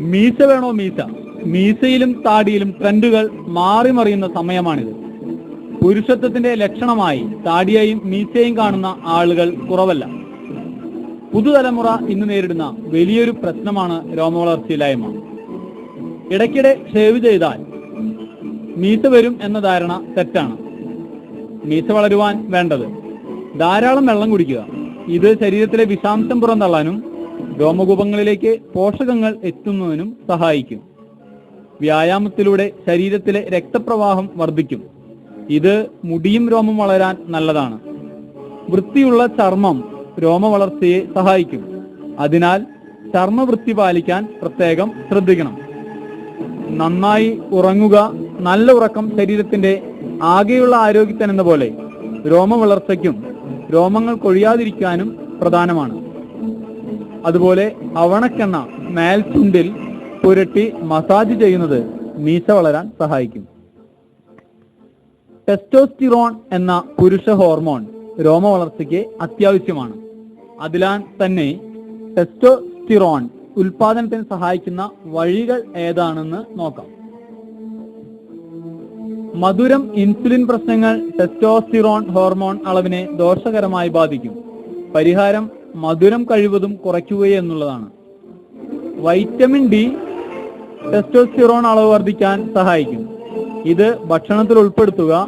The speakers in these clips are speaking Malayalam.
മീശ വേണോ മീശ? മീശയിലും താടിയിലും ട്രെൻഡുകൾ മാറി മറിയുന്ന സമയമാണിത്. പുരുഷത്വത്തിന്റെ ലക്ഷണമായി താടിയെയും മീശയും കാണുന്ന ആളുകൾ കുറവല്ല. പുതുതലമുറ ഇന്ന് നേരിടുന്ന വലിയൊരു പ്രശ്നമാണ് രോമവളർച്ചയില്ലായ്മ. ഇടയ്ക്കിടെ ഷേവ് ചെയ്താൽ മീശ വരും എന്ന ധാരണ തെറ്റാണ്. മീശ വളരുവാൻ വേണ്ടത് ധാരാളം വെള്ളം കുടിക്കുക. ഇത് ശരീരത്തിലെ വിഷാംശം പുറന്തള്ളാനും രോമകൂപങ്ങളിലേക്ക് പോഷകങ്ങൾ എത്തുന്നതിനും സഹായിക്കും. വ്യായാമത്തിലൂടെ ശരീരത്തിലെ രക്തപ്രവാഹം വർദ്ധിക്കും. ഇത് മുടിയും രോമം വളരാൻ നല്ലതാണ്. വൃത്തിയുള്ള ചർമ്മം രോമ വളർച്ചയെ സഹായിക്കും. അതിനാൽ ചർമ്മവൃത്തി പാലിക്കാൻ പ്രത്യേകം ശ്രദ്ധിക്കണം. നന്നായി ഉറങ്ങുക നല്ല ഉറക്കം ശരീരത്തിന്റെ ആകെയുള്ള ആരോഗ്യത്തിനെന്ന പോലെ രോമ വളർച്ചയ്ക്കും രോമങ്ങൾ കൊഴിയാതിരിക്കാനും പ്രധാനമാണ്. അതുപോലെ അവണക്കെണ്ണ മേൽചുണ്ടിൽ പുരട്ടി മസാജ് ചെയ്യുന്നത് മീശ വളരാൻ സഹായിക്കും. ടെസ്റ്റോസ്റ്റിറോൺ എന്ന പുരുഷ ഹോർമോൺ രോമ വളർച്ചയ്ക്ക് അത്യാവശ്യമാണ്. അതിലാൻ തന്നെ ടെസ്റ്റോസ്റ്റിറോൺ ഉൽപാദനത്തിന് സഹായിക്കുന്ന വഴികൾ ഏതാണെന്ന് നോക്കാം. മധുരം ഇൻസുലിൻ പ്രശ്നങ്ങൾ ടെസ്റ്റോസ്റ്റിറോൺ ഹോർമോൺ അളവിനെ ദോഷകരമായി ബാധിക്കും. പരിഹാരം മധുരം കഴിവതും കുറയ്ക്കുകയെന്നുള്ളതാണ് വൈറ്റമിൻ ഡി ടെസ്റ്റോസ്റ്റിറോൺ അളവ് വർദ്ധിക്കാൻ സഹായിക്കും. ഇത് ഭക്ഷണത്തിൽ ഉൾപ്പെടുത്തുക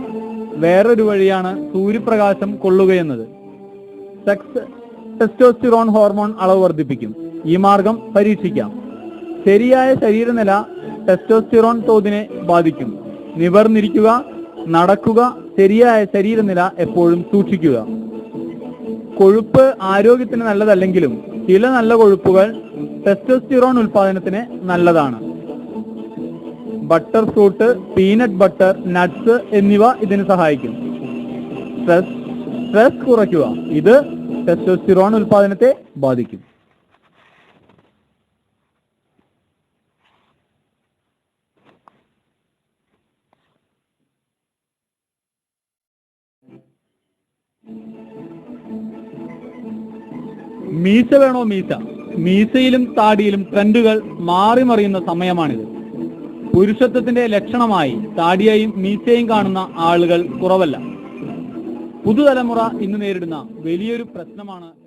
വേറൊരു വഴിയാണ് സൂര്യപ്രകാശം കൊള്ളുകയെന്നത് സെക്സ് ടെസ്റ്റോസ്റ്റിറോൺ ഹോർമോൺ അളവ് വർദ്ധിപ്പിക്കും. ഈ മാർഗം പരീക്ഷിക്കാം. ശരിയായ ശരീരനില ടെസ്റ്റോസ്റ്റിറോൺ തോതിനെ ബാധിക്കും. നിവർന്നിരിക്കുക നടക്കുക ശരിയായ ശരീരനില എപ്പോഴും സൂക്ഷിക്കുക. കൊഴുപ്പ് ആരോഗ്യത്തിന് നല്ലതല്ലെങ്കിലും ചില നല്ല കൊഴുപ്പുകൾ ടെസ്റ്റോസ്റ്റിറോൺ ഉൽപാദനത്തിന് നല്ലതാണ്. Butter fruit peanut butter nuts എന്നിവ ഇതിന് സഹായിക്കും. സ്ട്രെസ് സ്ട്രെസ് കുറയ്ക്കുക. ഇത് ടെസ്റ്റോസ്റ്റിറോൺ ഉൽപാദനത്തെ ബാധിക്കും. മീശ വേണോ മീശ? മീശയിലും താടിയിലും ട്രെൻഡുകൾ മാറി മറിയുന്ന സമയമാണിത്. പുരുഷത്വത്തിന്റെ ലക്ഷണമായി താടിയെയും മീശയും കാണുന്ന ആളുകൾ കുറവല്ല. പുതുതലമുറ ഇന്ന് നേരിടുന്ന വലിയൊരു പ്രശ്നമാണ്